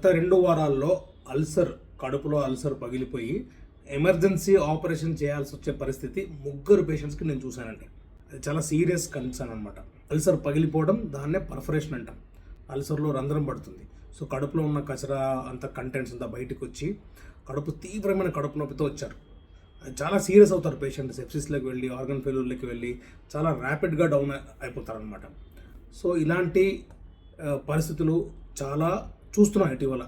గత రెండు వారాల్లో అల్సర్ కడుపులో అల్సర్ పగిలిపోయి ఎమర్జెన్సీ ఆపరేషన్ చేయాల్సి వచ్చే పరిస్థితి ముగ్గురు పేషెంట్స్కి నేను చూశానండి. అది చాలా సీరియస్ కన్సర్న్ అనమాట అల్సర్ పగిలిపోవడం దాన్నే పర్ఫరేషన్ అంటాం. అల్సర్లో రంధ్రం పడుతుంది. సో కడుపులో ఉన్న కచరా అంత కంటెంట్స్ అంతా బయటకు వచ్చి కడుపు తీవ్రమైన కడుపు నొప్పితో వచ్చారు. అది చాలా సీరియస్ అవుతారు పేషెంట్ సెప్సిస్లోకి వెళ్ళి ఆర్గన్ ఫెయిల్యూర్లోకి వెళ్ళి చాలా ర్యాపిడ్గా డౌన్ అయిపోతారు అనమాట సో ఇలాంటి పరిస్థితులు చాలా చూస్తున్నాం ఇటీవల.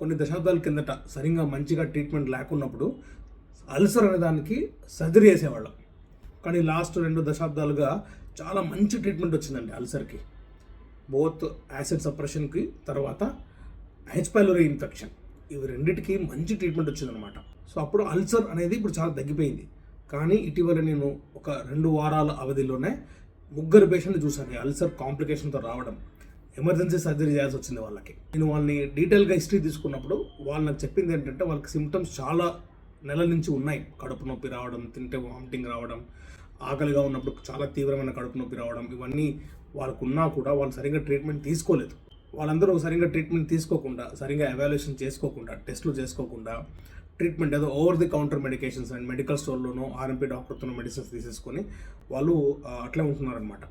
కొన్ని దశాబ్దాల కిందట సరిగా మంచిగా ట్రీట్మెంట్ లేకున్నప్పుడు అల్సర్ అనే దానికి సర్జరీ చేసేవాళ్ళం. కానీ లాస్ట్ రెండు దశాబ్దాలుగా చాలా మంచి ట్రీట్మెంట్ వచ్చిందండి అల్సర్కి. బోత్ యాసిడ్ సప్రెషన్కి తర్వాత హెచ్పైలోరీ ఇన్ఫెక్షన్. ఇవి రెండిటికి మంచి ట్రీట్మెంట్ వచ్చిందనమాట సో అప్పుడు అల్సర్ అనేది ఇప్పుడు చాలా తగ్గిపోయింది. కానీ ఇటీవల నేను ఒక రెండు వారాల అవధిలోనే ముగ్గురు పేషెంట్లు చూశాను. అల్సర్ కాంప్లికేషన్తో రావడం. ఎమర్జెన్సీ సర్జరీ చేయాల్సి వచ్చింది వాళ్ళకి. నేను వాళ్ళని డీటెయిల్గా హిస్టరీ తీసుకున్నప్పుడు వాళ్ళు నాకు చెప్పింది ఏంటంటే వాళ్ళకి సిమ్టమ్స్ చాలా నెలల నుంచి ఉన్నాయి. కడుపు నొప్పి రావడం తింటే వామిటింగ్ రావడం ఆకలిగా ఉన్నప్పుడు చాలా తీవ్రమైన కడుపు నొప్పి రావడం ఇవన్నీ వాళ్ళకు ఉన్నా కూడా వాళ్ళు సరిగ్గా ట్రీట్మెంట్ తీసుకోలేదు. వాళ్ళందరూ సరిగ్గా ట్రీట్మెంట్ తీసుకోకుండా సరిగ్గా ఎవాల్యుయేషన్ చేసుకోకుండా టెస్టులు చేసుకోకుండా ట్రీట్మెంట్ ఏదో over the counter medications and medical స్టోర్లోనో RMP డాక్టర్తోనో మెడిసిన్స్ తీసేసుకొని వాళ్ళు అట్లే ఉంటున్నారనమాట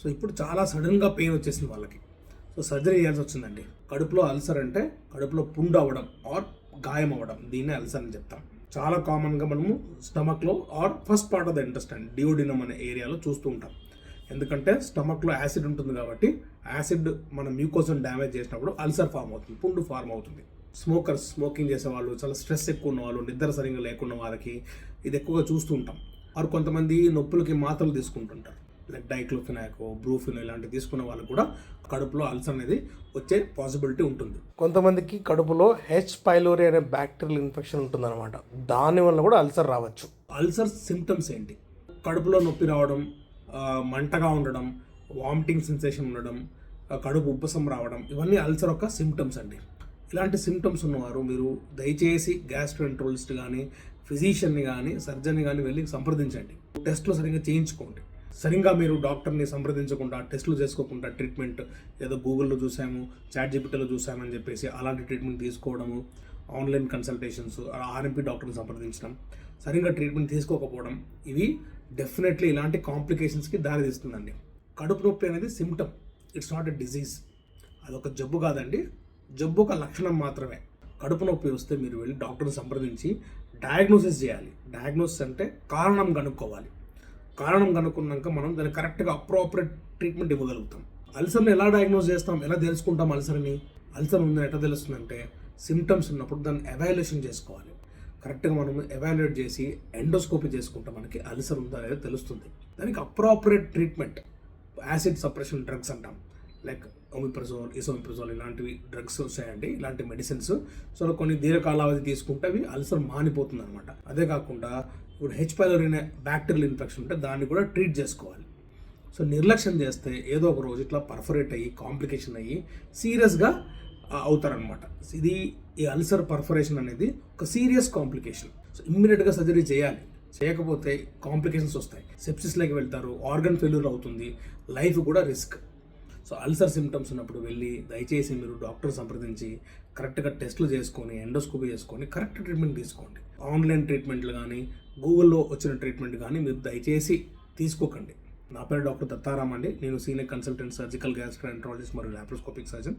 సో ఇప్పుడు చాలా సడన్గా పెయిన్ వచ్చేసింది వాళ్ళకి. సో సర్జరీ చేయాల్సి వచ్చిందండి. కడుపులో అల్సర్ అంటే కడుపులో పుండు అవ్వడం ఆర్ గాయం అవ్వడం. దీన్నే అల్సర్ అని చెప్తాం. చాలా కామన్గా మనము స్టమక్లో or first part of the intestine duodenum అనే ఏరియాలో చూస్తూ ఉంటాం. ఎందుకంటే స్టమక్లో యాసిడ్ ఉంటుంది కాబట్టి యాసిడ్ మన మ్యూకోసం డ్యామేజ్ చేసినప్పుడు అల్సర్ ఫామ్ అవుతుంది పుండు ఫార్మ్ అవుతుంది. స్మోకర్స్ స్మోకింగ్ చేసే వాళ్ళు చాలా స్ట్రెస్ ఎక్కువ ఉన్న వాళ్ళు నిద్ర సరిగ్గా లేకున్న వారికి ఇది ఎక్కువగా చూస్తూ ఉంటాం. వారు కొంతమంది నొప్పులకి మాత్రలు తీసుకుంటుంటారు. లైక్ డైక్లోఫినాక్ బ్రూఫిన్ ఇలాంటివి తీసుకున్న వాళ్ళకి కూడా కడుపులో అల్సర్ అనేది వచ్చే పాసిబిలిటీ ఉంటుంది. కొంతమందికి కడుపులో హెచ్ పైలోరీ అనే బ్యాక్టీరియల్ ఇన్ఫెక్షన్ ఉంటుందన్నమాట. దానివల్ల కూడా అల్సర్ రావచ్చు. అల్సర్ సిమ్టమ్స్ ఏంటి? కడుపులో నొప్పి రావడం మంటగా ఉండడం వామిటింగ్ సెన్సేషన్ ఉండడం కడుపు ఉబ్బసం రావడం ఇవన్నీ అల్సర్ యొక్క సిమ్టమ్స్ అండి. ఇలాంటి సిమ్టమ్స్ ఉన్నవారు మీరు దయచేసి గ్యాస్ట్రోఎంట్రోలిస్ట్ కానీ ఫిజిషియన్ని కానీ సర్జన్ని కానీ వెళ్ళి సంప్రదించండి. టెస్ట్లు సరిగ్గా చేయించుకోండి. సరిగ్గా మీరు డాక్టర్ని సంప్రదించకుండా టెస్టులు చేసుకోకుండా ట్రీట్మెంట్ ఏదో గూగుల్లో చూసాము చాట్ జీపీటీలో చూసామని చెప్పేసి అలాంటి ట్రీట్మెంట్ తీసుకోవడము ఆన్లైన్ కన్సల్టేషన్స్ ఆర్ఎంపీ డాక్టర్ని సంప్రదించడం సరిగ్గా ట్రీట్మెంట్ తీసుకోకపోవడం ఇవి డెఫినెట్లీ ఇలాంటి కాంప్లికేషన్స్కి దారితీస్తుందండి. కడుపు నొప్పి అనేది symptom it's not a disease. అదొక జబ్బు కాదండి. జబ్బు ఒక లక్షణం మాత్రమే. కడుపు నొప్పి వస్తే మీరు వెళ్ళి డాక్టర్ని సంప్రదించి డయాగ్నోసిస్ చేయాలి. డయాగ్నోసిస్ అంటే కారణం కనుక్కోవాలి. కారణం కనుక్కున్నాక మనం దాన్ని కరెక్ట్గా అప్రాపరేట్ ట్రీట్మెంట్ ఇవ్వగలుగుతాం. అల్సర్ని ఎలా డయాగ్నోస్ చేస్తాం? ఎలా తెలుసుకుంటాం అల్సర్ని? అల్సర్ ఉందని ఎట్లా తెలుస్తుందంటే సిమ్టమ్స్ ఉన్నప్పుడు దాన్ని ఎవాల్యుయేషన్ చేసుకోవాలి. కరెక్ట్గా మనం ఎవాల్యుయేట్ చేసి ఎండోస్కోపీ చేసుకుంటే మనకి అల్సర్ ఉందా లేదా తెలుస్తుంది. దానికి appropriate treatment acid suppression drugs అంటాం. లైక్ ఒమిప్రజోల్ ఇసోమిప్రజోల్ ఇలాంటివి డ్రగ్స్ వస్తాయండి ఇలాంటి మెడిసిన్స్ సో కొన్ని దీర్ఘకాలావధి తీసుకుంటే అవి అల్సర్ మానిపోతుంది అనమాట అదే కాకుండా ఇప్పుడు హెచ్ పైలరీ అనే బ్యాక్టీరియల్ ఇన్ఫెక్షన్ ఉంటే దాన్ని కూడా ట్రీట్ చేసుకోవాలి. సో నిర్లక్ష్యం చేస్తే ఏదో ఒక రోజు ఇట్లా పర్ఫరేట్ అయ్యి కాంప్లికేషన్ అయ్యి సీరియస్గా అవుతారనమాట ఇది ఈ అల్సర్ పర్ఫరేషన్ అనేది ఒక సీరియస్ కాంప్లికేషన్ సో ఇమ్మీడియట్గా సర్జరీ చేయాలి. చేయకపోతే కాంప్లికేషన్స్ వస్తాయి. సెప్సిస్లోకి వెళ్తారు ఆర్గన్ ఫెయిల్యూర్ అవుతుంది లైఫ్ కూడా రిస్క్ సో అల్సర్ సిమ్టమ్స్ ఉన్నప్పుడు వెళ్ళి దయచేసి మీరు డాక్టర్ సంప్రదించి కరెక్ట్గా టెస్టులు చేసుకొని ఎండోస్కోపీ చేసుకొని కరెక్ట్ ట్రీట్మెంట్ తీసుకోండి. ఆన్లైన్ ట్రీట్మెంట్లు కానీ గూగుల్లో వచ్చిన ట్రీట్మెంట్ కానీ మీరు దయచేసి తీసుకోకండి. నా పేరు డాక్టర్ దత్తారాం అండి. నేను సీనియర్ కన్సల్టెంట్ సర్జికల్ గ్యాస్ట్రాంట్రాలజిస్ట్ మరియు లాప్రోస్కోపిక్ సర్జన్.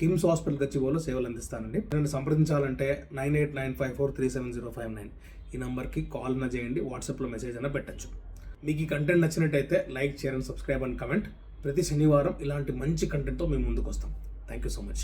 కిమ్స్ హాస్పిటల్ గచ్చిబోలో సేవలు అందిస్తానండి. నన్ను సంప్రదించాలంటే nine eight nine five four three seven zero five nine ఈ నెంబర్కి కాల్ అయినా చేయండి వాట్సాప్లో మెసేజ్ అయినా పెట్టచ్చు. మీకు ఈ కంటెంట్ నచ్చినట్టయితే like share and subscribe and comment. ప్రతి శనివారం ఇలాంటి మంచి కంటెంట్తో మేము ముందుకు వస్తాం థ్యాంక్ యూ సో మచ్